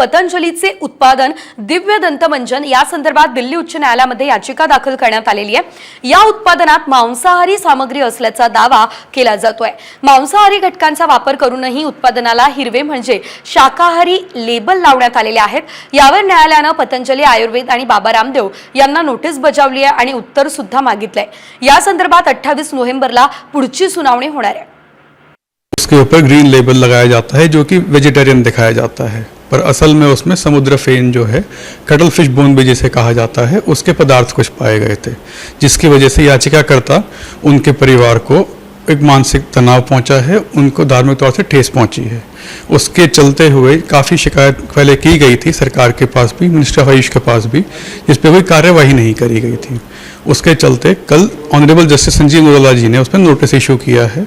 पतंजलीचे उत्पादन दिव्य दंतमंजन या संदर्भात दिल्ली उच्च न्यायालयामध्ये याचिका दाखल करण्यात आलेली आहे. या उत्पादनात मांसाहारी सामग्री असल्याचा दावा केला जातोय. मांसाहारी घटकांचा वापर करूनही उत्पादनाला हिरवे म्हणजे शाकाहारी लेबल लावण्यात आलेले आहेत. यावर न्यायालयानं पतंजली आयुर्वेद आणि बाबा रामदेव यांना नोटीस बजावली आहे आणि उत्तर सुद्धा मागितलंय. या संदर्भात अठ्ठावीस नोव्हेंबरला पुढची सुनावणी होणार आहे. उसके ऊपर ग्रीन लेबल लगाया जाता है जो कि वेजिटेरियन दिखाया जाता है। पर असल में उसमें समुद्र फेन जो है कटल फ़िश बोन भी जिसे कहा जाता है, उसके पदार्थ कुछ पाए गए थे, जिसकी वजह से याचिकाकर्ता उनके परिवार को एक मानसिक तनाव पहुँचा है, उनको धार्मिक तौर से ठेस पहुँची है। उसके चलते हुए काफ़ी शिकायत पहले की गई थी, सरकार के पास भी मिनिस्टर ऑफ़ आयुष के पास भी, जिस पर कोई कार्यवाही नहीं करी गई थी। उसके चलते कल ऑनरेबल जस्टिस संजीव नरोला जी ने उस पर नोटिस इशू किया है।